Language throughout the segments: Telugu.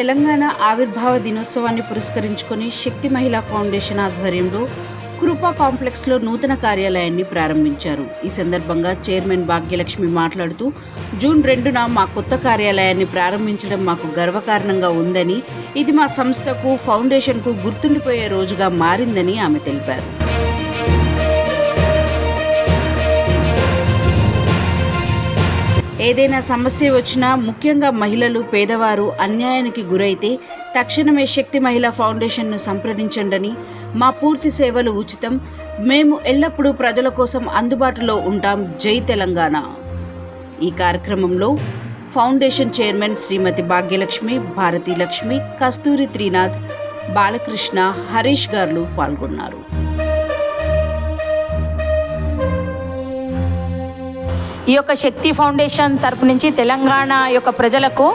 తెలంగాణ ఆవిర్భావ దినోత్సవాన్ని పురస్కరించుకొని శక్తి మహిళా ఫౌండేషన్ ఆధ్వర్యంలో కృపా కాంప్లెక్స్లో నూతన కార్యాలయాన్ని ప్రారంభించారు. ఈ సందర్భంగా చైర్మన్ భాగ్యలక్ష్మి మాట్లాడుతూ జూన్ రెండున మా కొత్త కార్యాలయాన్ని ప్రారంభించడం మాకు గర్వకారణంగా ఉందని ఇది మా సంస్థకు ఫౌండేషన్కు గుర్తుండిపోయే రోజుగా మారిందని ఆమె తెలిపారు. ఏదైనా సమస్య వచ్చినా ముఖ్యంగా మహిళలు పేదవారు అన్యాయానికి గురైతే తక్షణమే శక్తి మహిళా ఫౌండేషన్ను సంప్రదించండని మా పూర్తి సేవలు ఉచితం. మేము ఎల్లప్పుడూ ప్రజల కోసం అందుబాటులో ఉంటాం. జై తెలంగాణ. ఈ కార్యక్రమంలో ఫౌండేషన్ చైర్మన్ శ్రీమతి భాగ్యలక్ష్మి భారతీ లక్ష్మి కస్తూరి త్రినాథ్ బాలకృష్ణ హరీష్ గారు పాల్గొన్నారు. ఈ యొక్క శక్తి ఫౌండేషన్ తరపు నుంచి తెలంగాణ యొక్క ప్రజలకు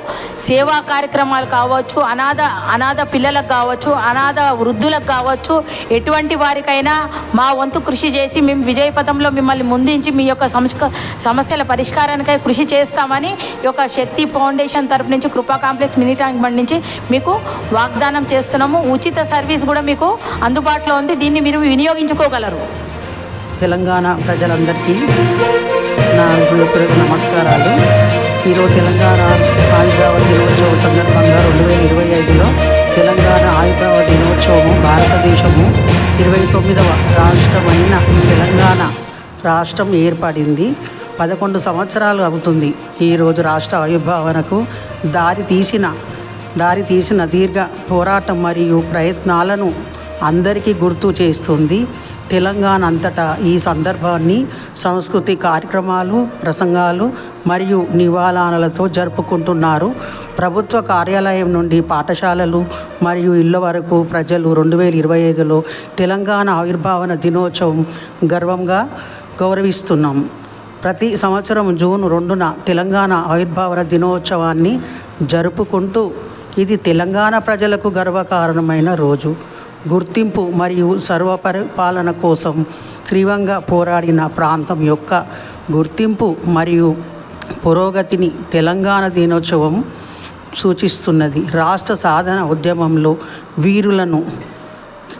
సేవా కార్యక్రమాలు కావచ్చు అనాథ అనాథ పిల్లలకు కావచ్చు అనాథ వృద్ధులకు కావచ్చు ఎటువంటి వారికైనా మా వంతు కృషి చేసి మేము విజయపథంలో మిమ్మల్ని ముందుంచి మీ యొక్క సంస్క సమస్యల పరిష్కారానికై కృషి చేస్తామని ఈ యొక్క శక్తి ఫౌండేషన్ తరపు నుంచి కృపా కాంప్లెక్స్ మినీ ట్యాంక్ బండి నుంచి మీకు వాగ్దానం చేస్తున్నాము. ఉచిత సర్వీస్ కూడా మీకు అందుబాటులో ఉంది. దీన్ని మీరు వినియోగించుకోగలరు. తెలంగాణ ప్రజలందరికీ నా హృదయపూర్వక నమస్కారాలు. ఈరోజు తెలంగాణ ఆవిర్భావ దినోత్సవం సందర్భంగా రెండు వేల ఇరవై ఐదులో తెలంగాణ ఆవిర్భావ దినోత్సవము భారతదేశము ఇరవై తొమ్మిదవ రాష్ట్రమైన తెలంగాణ రాష్ట్రం ఏర్పడింది. పదకొండు సంవత్సరాలు అవుతుంది. ఈరోజు రాష్ట్ర ఆవిర్భావనకు దారి తీసిన దారి తీసిన దీర్ఘ పోరాటం మరియు ప్రయత్నాలను అందరికీ గుర్తు చేస్తుంది. తెలంగాణ అంతటా ఈ సందర్భాన్ని సంస్కృతి కార్యక్రమాలు ప్రసంగాలు మరియు నివాళాలతో జరుపుకుంటున్నారు. ప్రభుత్వ కార్యాలయం నుండి పాఠశాలలు మరియు ఇళ్ళ వరకు ప్రజలు రెండు వేల ఇరవై ఐదులో తెలంగాణ ఆవిర్భావన దినోత్సవం గర్వంగా గౌరవిస్తున్నాం. ప్రతి సంవత్సరం జూన్ రెండున తెలంగాణ ఆవిర్భావన దినోత్సవాన్ని జరుపుకుంటూ ఇది తెలంగాణ ప్రజలకు గర్వకారణమైన రోజు. గుర్తింపు మరియు సర్వపరిపాలన కోసం తీవ్రంగా పోరాడిన ప్రాంతం యొక్క గుర్తింపు మరియు పురోగతిని తెలంగాణ దినోత్సవం సూచిస్తున్నది. రాష్ట్ర సాధన ఉద్యమంలో వీరులను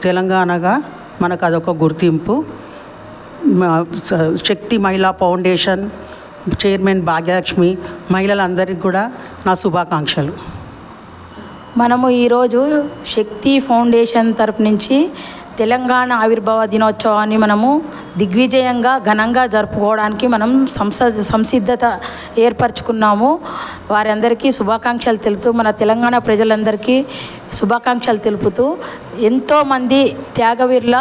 తెలంగాణగా మనకు అదొక గుర్తింపు. శక్తి మహిళా ఫౌండేషన్ చైర్మన్ భాగ్యలక్ష్మి మహిళలందరికీ కూడా నా శుభాకాంక్షలు. మనము ఈరోజు శక్తి ఫౌండేషన్ తరపు నుంచి తెలంగాణ ఆవిర్భావ దినోత్సవాన్ని మనము దిగ్విజయంగా ఘనంగా జరుపుకోవడానికి మనం సంస సంసిద్ధత ఏర్పరచుకున్నాము. వారందరికీ శుభాకాంక్షలు తెలుపుతూ మన తెలంగాణ ప్రజలందరికీ శుభాకాంక్షలు తెలుపుతూ ఎంతోమంది త్యాగవీరుల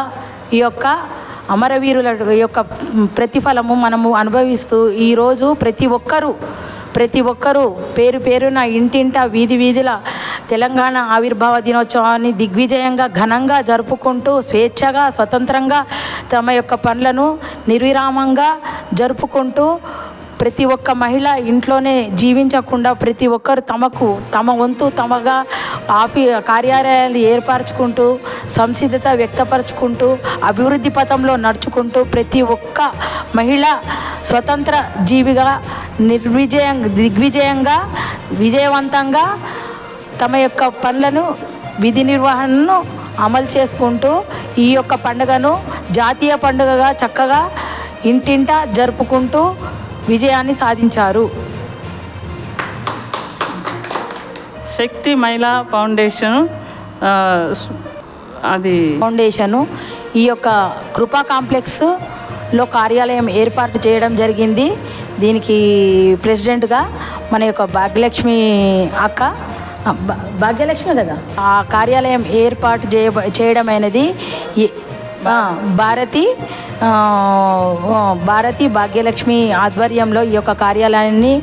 ఈ యొక్క అమరవీరుల యొక్క ప్రతిఫలము మనము అనుభవిస్తూ ఈరోజు ప్రతి ఒక్కరూ ప్రతి ఒక్కరూ పేరు పేరున ఇంటింట వీధి వీధిల తెలంగాణ ఆవిర్భావ దినోత్సవాన్ని దిగ్విజయంగా ఘనంగా జరుపుకుంటూ స్వేచ్ఛగా స్వతంత్రంగా తమ యొక్క పనులను నిర్విరామంగా జరుపుకుంటూ ప్రతి ఒక్క మహిళ ఇంట్లోనే జీవించకుండా ప్రతి ఒక్కరు తమకు తమ వంతు తమగా ఆఫీ కార్యాలయాలు ఏర్పరచుకుంటూ సంసిద్ధత వ్యక్తపరచుకుంటూ అభివృద్ధి పథంలో నడుచుకుంటూ ప్రతి ఒక్క మహిళ స్వతంత్ర జీవిగా నిర్విజయం దిగ్విజయంగా విజయవంతంగా తమ యొక్క పనులను విధి నిర్వహణను అమలు చేసుకుంటూ ఈ యొక్క పండుగను జాతీయ పండుగగా చక్కగా ఇంటింట జరుపుకుంటూ విజయాన్ని సాధించారు. శక్తి మహిళా ఫౌండేషన్ అది ఫౌండేషను ఈ యొక్క కృపా కాంప్లెక్స్లో కార్యాలయం ఏర్పాటు చేయడం జరిగింది. దీనికి ప్రెసిడెంట్గా మన యొక్క భాగ్యలక్ష్మి అక్క భాగ్యలక్ష్మి కదా? ఆ కార్యాలయం ఏర్పాటు చేయ చేయడం అనేది భారతి భారతి భాగ్యలక్ష్మి ఆధ్వర్యంలో ఈ యొక్క కార్యాలయాన్ని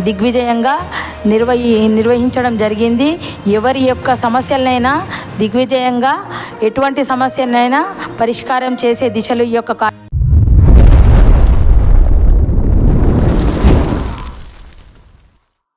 దిగ్విజయంగా నిర్వహి నిర్వహించడం జరిగింది. ఎవరి యొక్క సమస్యలనైనా దిగ్విజయంగా ఎటువంటి సమస్యలనైనా పరిష్కారం చేసే దిశలో ఈ యొక్క కా-